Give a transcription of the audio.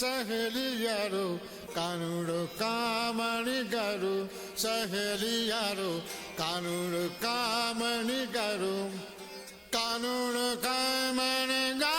ಸಹೇಲಿಯರು ಕಾನೂನು ಕಾಮಣಿಗರು ಸಹೇಲಿಯರು ಕಾನೂನು ಕಾಮಣಿಗರು ಕಾನೂನು ಕಾಮಣಿಗರು